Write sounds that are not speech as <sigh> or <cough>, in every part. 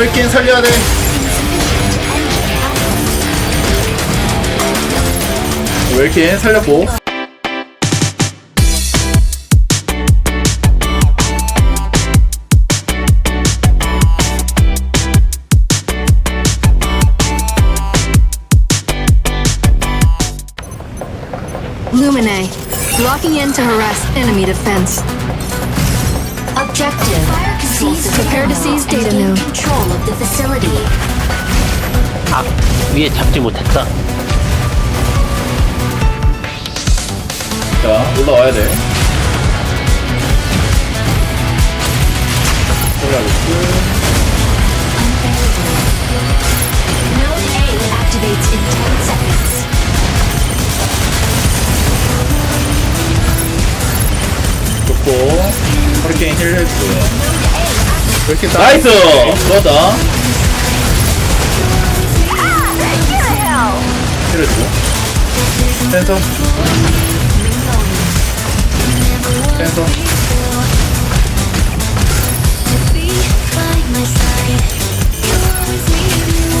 웰킨 살려야 돼. 웰킨 살렸고. Lumine, locking in to harass enemy defense. Objective. Seize Prepare to the seize ammo data and node. gain control of the facility. 아 위에 잡지 못했다 자, 올라와야 돼. 올라가고. Node A activates in 10 seconds. 좋고. 허리케인 힐 해주고요. 이렇게 딱 나이스! 좋았다. 힐 해주고. 센서. 센서.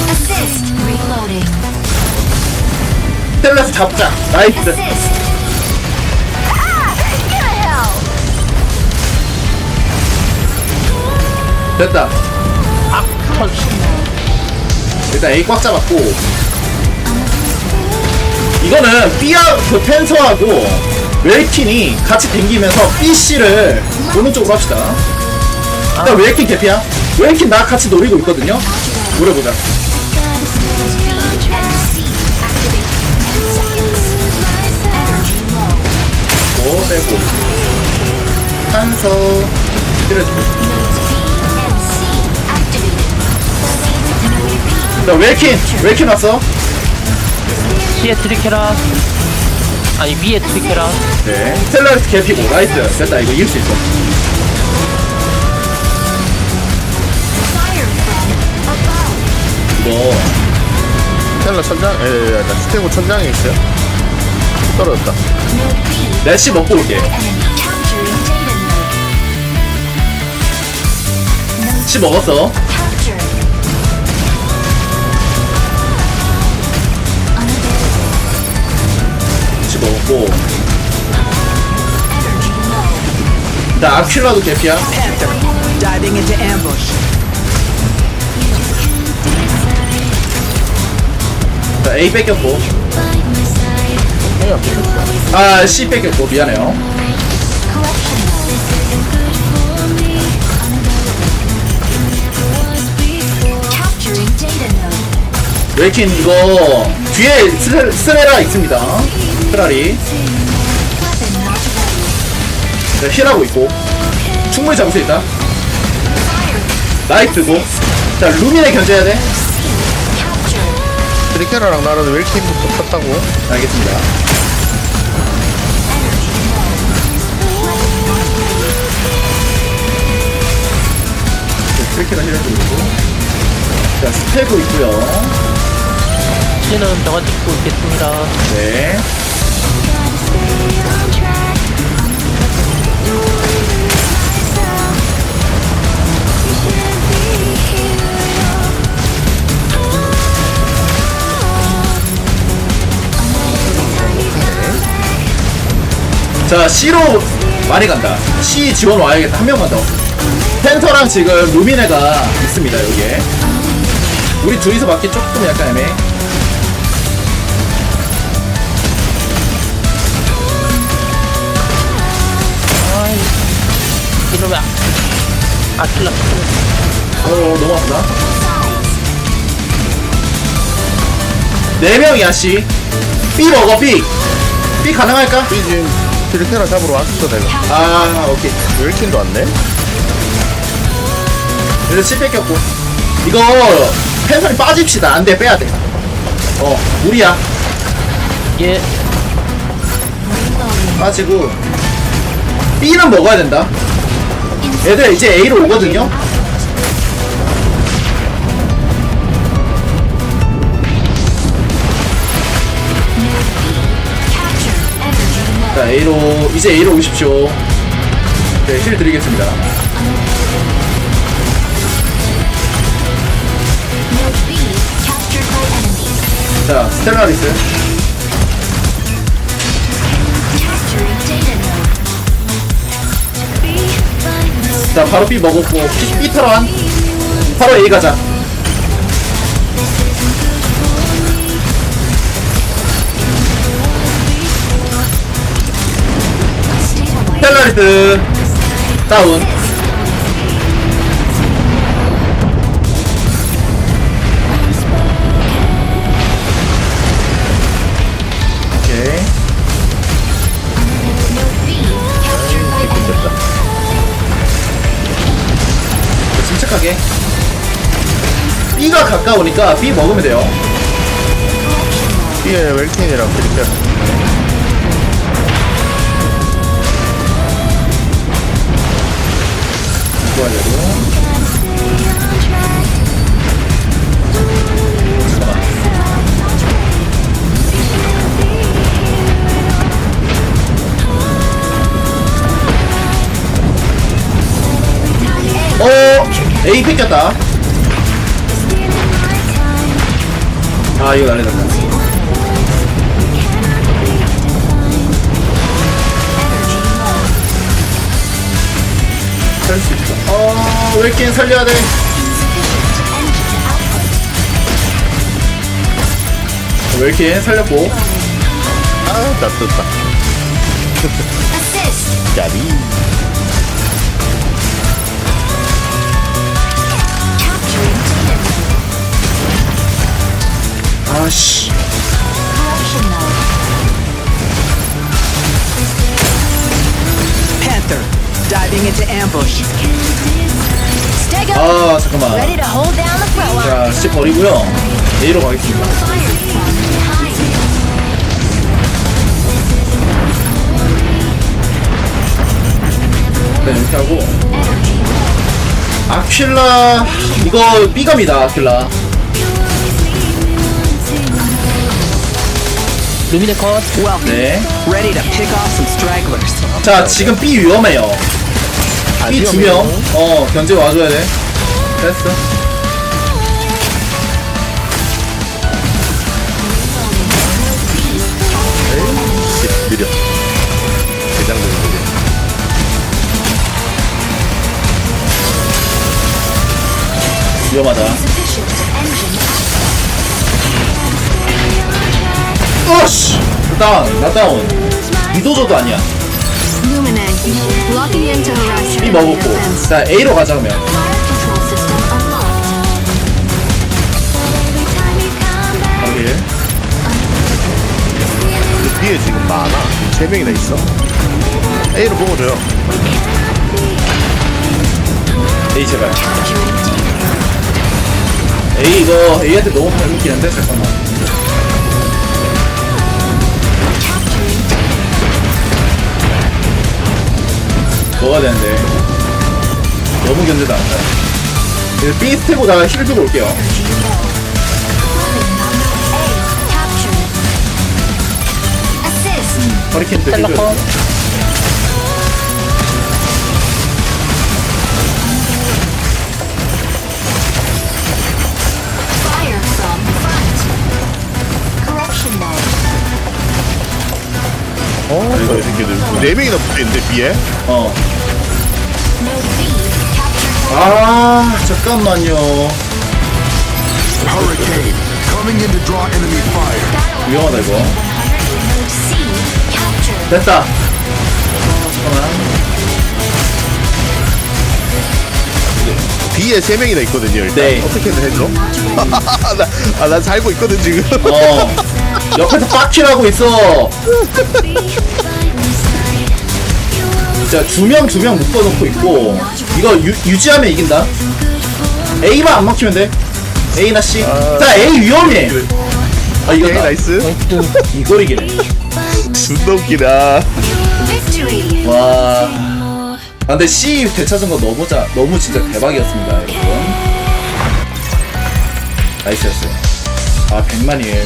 Assist. Reloading. 텔레스 잡자. 나이스. Assist. 됐다. 일단 A 꽉 잡았고. 이거는 B하, 그 펜서하고 웰킨이 같이 댕기면서 BC를 오른쪽으로 합시다. 일단 웰킨 개피야. 웰킨 나 같이 노리고 있거든요. 노려보자. 오, 빼고. 한서. 때려주고. 자, 웰킨! 웰킨 왔어. C에 트리케라 아니 위에 트리케라 네. 스텔라리스 개피고, 나이스. 됐다, 이거 이길 수 있어. 이거, 텔라 천장? 예, 예, 예. 스테고 천장에 있어요. 떨어졌다. 래시 먹고 올게. 치 먹었어. 치 먹었고. 나 아킬라도 개피야. A 뺏겼고. 아, C 뺏겼고. 미안해요. 웰킨 이거 뒤에 스, 스레라 있습니다. Not ready. 네, 힐하고 있고. 충분히 잡을 수 있다. 나이트고. 자, 루미네 견제해야 돼. 트리케라랑 나라도 웰킹부터 탔다고. 알겠습니다. 트리키나 힐해주고 있고. 자, 스테고 있고요 C는 병원 찍고 있겠습니다 네. 자, C로 많이 간다. C 지원 와야겠다. 한 명만 더. 펜터랑 지금 루미네가 있습니다, 여기에. 우리 둘이서 맞기 조금 약간 애매해. 이러면 아킬라 어, 너무 아프다. 네 명이야, C. B 먹어, B. B 가능할까? 이 지금 트리케라 잡으러 왔어, 내가. 아, 오케이. 웰킹도 왔네? 그래서 C 뺏겼고. 이거, 펜선이 빠집시다. 안 돼, 빼야 돼. 어, 무리야. 예 빠지고. B는 먹어야 된다. 얘들 이제 A로 오거든요? A로 이제 A로 오십시오. 네, 힐 드리겠습니다. 자 스텔라리스. 자 바로 B 먹었고 B, B 타러 바로 A 가자. 스텔라리스. 다운. B가 가까우니까 B 먹으면 돼요. B에 웰킨이랑 드릴게 하려고 어 A 뺏겼다. 아 이거 난리 났다 웰킨 살려야 돼 웰킨 살렸고 아. Capturing data node. 아씨. Panther, diving into ambush. 아 잠깐만. 자 C 버리고요 A로 가겠습니다. 네 이렇게 하고 아퀴라 이거 B갑니다 아퀴라 루미네 컷. Welcome. 네. 자 지금 B 위험해요 B 두명 어 견제 와줘야 돼 됐어 씨, 느려. 대장님 느려. 위험하다. 어씨 다운 나 다운 미도저도 아니야 enemy 먹었고. 자 A로 가자 그러면 세 명이나 있어. A로 먹어줘요. A 제발. A 이거 A한테 너무 발목기는데 잠깐만 Capturing data 먹어야 되는데 너무 견제도 안다 이거 B 스텝보다 힐 주고 올게요 허리케인 때 셀라 해줘야 컷. 돼 Fire from front. Corruption. 어, 이거 이 새끼들. 네 명이나 붙어있는데, B에? 어. Node B captured. 아 잠깐만요 Hurricane, coming in to draw enemy fire. 위험하다 이거. 됐다. 잠깐만 B에 세 명이나 있거든요, 일단. 네. 어떻게든 해줘. <laughs> 나, 아, 난 살고 있거든, 지금. 어. 옆에서 빡치라고 있어. 자두명 두 명 묶어놓고 있고 이거 유, 유지하면 이긴다. A만 안 막히면 돼. A나 C. 자 A 위험해. 아 오케이, 이겼다. 나이스. 이걸 이기네 존나 웃기다. Victory. 와. 아, 근데 C 되찾은 거 너무 자, 너무 진짜 대박이었습니다 여러분. 나이스였어요. 아 100만일.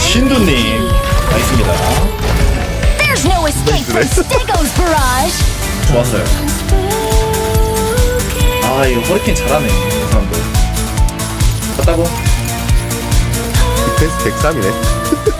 신두님 나이스입니다. There's no escape from Stego's barrage. 좋았어요. 아 이거 허리케인 잘하네 이 사람들. 봤다고? FPS 103이네 <laughs>